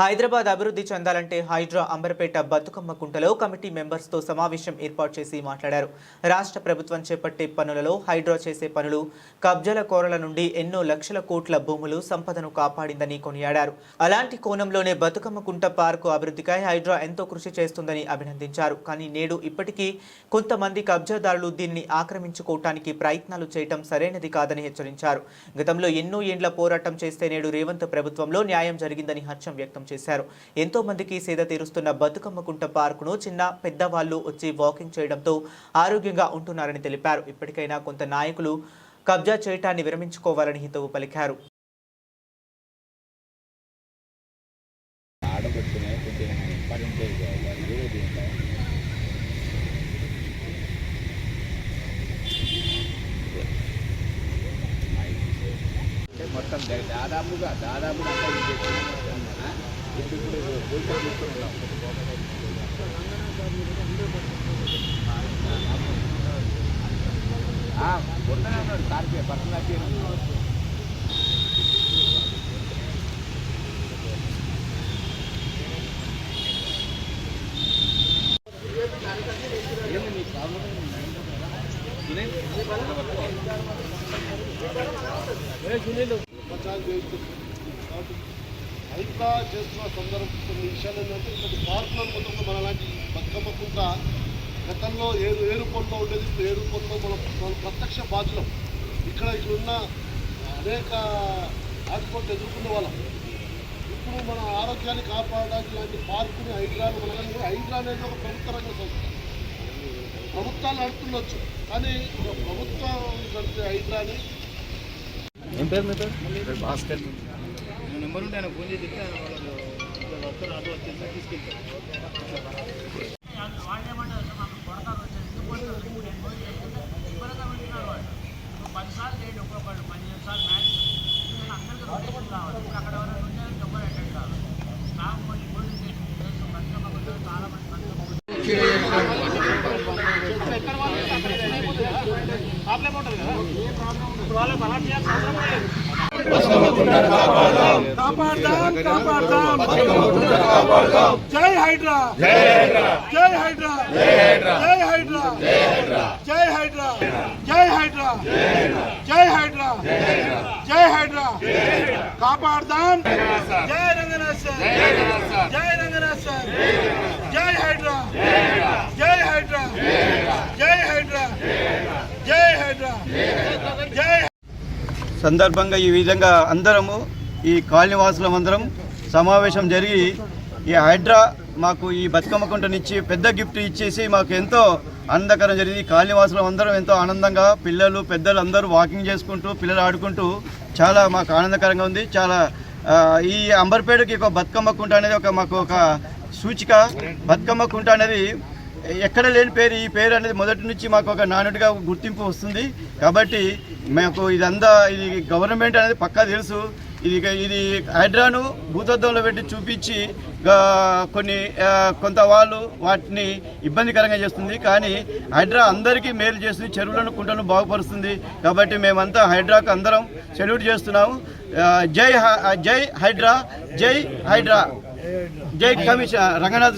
హైదరాబాద్ అభివృద్ధి చెందాలంటే హైడ్రా అంబర్పేట బతుకమ్మ కుంటలో కమిటీ మెంబర్స్తో సమావేశం ఏర్పాటు చేసి మాట్లాడారు. రాష్ట్ర ప్రభుత్వం చేపట్టే పనులలో హైడ్రా చేసే పనులు కబ్జాల కోరల నుండి ఎన్నో లక్షల కోట్ల భూములు సంపదను కాపాడిందని కొనియాడారు. అలాంటి కోణంలోనే బతుకమ్మ కుంట పార్కు అభివృద్ధికై హైడ్రా ఎంతో కృషి చేస్తుందని అభినందించారు. కానీ నేడు ఇప్పటికీ కొంతమంది కబ్జాదారులు దీన్ని ఆక్రమించుకోవటానికి ప్రయత్నాలు చేయటం సరైనది కాదని హెచ్చరించారు. గతంలో ఎన్నో ఏండ్ల పోరాటం చేస్తే నేడు రేవంత్ ప్రభుత్వంలో న్యాయం జరిగిందని హర్షం వ్యక్తం చేశారు. ఎంతో మందికి సేద తీరుస్తున్న బతుకమ్మ కుంట పార్కును చిన్న పెద్దవాళ్ళు వచ్చి వాకింగ్ చేయడంతో ఆరోగ్యంగా ఉంటున్నారని తెలిపారు. ఇప్పటికైనా కొంత నాయకులు కబ్జా చేయటాన్ని విరమించుకోవాలని హితవు పలికారు. మొత్తం దాదాపుగా దాదాపుగా అంతా సార్కే పర్సనల్ సునీల్? పచాస్ ఇంకా చేస్తున్న సందర్భం కొన్ని విషయాలు ఏంటంటే ఇక్కడ పార్కులను మొత్తం మనలాంటి బతుకమ్మ కుంట గతంలో ఏడు ఏడు పొలంలో ఉండేది ఇప్పుడు ఏడు పొలంలో మనం మనం ప్రత్యక్ష బాధ్యులం. ఇక్కడ ఇక్కడ ఉన్న అనేక ఆటుపోట్లు ఎదుర్కొన్న వాళ్ళం. ఇప్పుడు మన ఆరోగ్యాన్ని కాపాడడానికి ఇలాంటి పార్కుని హైడ్రాను మనల్ని కూడా హైడ్రా అనేది ఒక ప్రభుత్వ రంగ సంస్థ. ప్రభుత్వాలు నడుపుతుండొచ్చు కానీ ఒక ప్రభుత్వం నడిపే హైడ్రాని ఏం పేరు మీ పేరు భాస్కర్. ఎవరుంటే ఆయన ఫోన్ చేసి చెప్తే వాళ్ళు వస్తారు ఆటో వచ్చేసి తీసుకెళ్తారు పదిసార్లు చేయండి ఒక్కొక్కళ్ళు పదిహేను సార్లు మ్యాచ్ ఎందుకంటే అందరికీ రొటేషన్ కావాలి ఇప్పుడు అక్కడ ఎవరైనా ఉంటే డబ్బులు అటెండ్ కావాలి స్టాఫ్ కొన్ని గోల్డ్ కష్టం చాలా మంది ప్రాబ్లం ఉంటుంది కదా ఏ ప్రాబ్లం ఇప్పుడు కాపాడదాం కాపాడదాం జై హైడ్రా జై హైడ్రా జై హైడ్రా జై హైడ్రా జై హైడ్రా జై హైడ్రా జై హైడ్రా జై హైడ్రా కాపాడదాం జై రంగనాథ్ సార్ జై రంగనాథ్ సార్ జై హైడ్రా జై హైడ్రా జై హైడ్రా జై హైడ్రా జై సందర్భంగా ఈ విధంగా అందరము ఈ కాలనీవాసులం అందరం సమావేశం జరిగి ఈ హైడ్రా మాకు ఈ బతుకమ్మ కుంటనిచ్చి పెద్ద గిఫ్ట్ ఇచ్చేసి మాకు ఎంతో ఆనందకరం జరిగింది. ఈ కాలనీవాసులం అందరం ఎంతో ఆనందంగా పిల్లలు పెద్దలు అందరూ వాకింగ్ చేసుకుంటూ పిల్లలు ఆడుకుంటూ చాలా మాకు ఆనందకరంగా ఉంది. చాలా ఈ అంబర్పేటకి ఒక బతుకమ్మ కుంట అనేది ఒక మాకు ఒక సూచిక. బతుకమ్మ కుంట అనేది ఎక్కడ లేని పేరు. ఈ పేరు అనేది మొదటి నుంచి మాకు ఒక నానుడిగా గుర్తింపు వస్తుంది. కాబట్టి మాకు ఇదంతా ఇది గవర్నమెంట్ అనేది పక్కా తెలుసు. ఇది ఇది హైడ్రాను భూతత్వంలో పెట్టి చూపించి కొన్ని కొంత వాళ్ళు వాటిని ఇబ్బందికరంగా చేస్తుంది. కానీ హైడ్రా అందరికీ మేలు చేస్తుంది చెరువులను కుంటలను బాగుపరుస్తుంది. కాబట్టి మేమంతా హైడ్రాకు అందరం సెల్యూట్ చేస్తున్నాము. జై హ- జై హైడ్రా జై హైడ్రా. జై కమిషన్ రంగనాథ్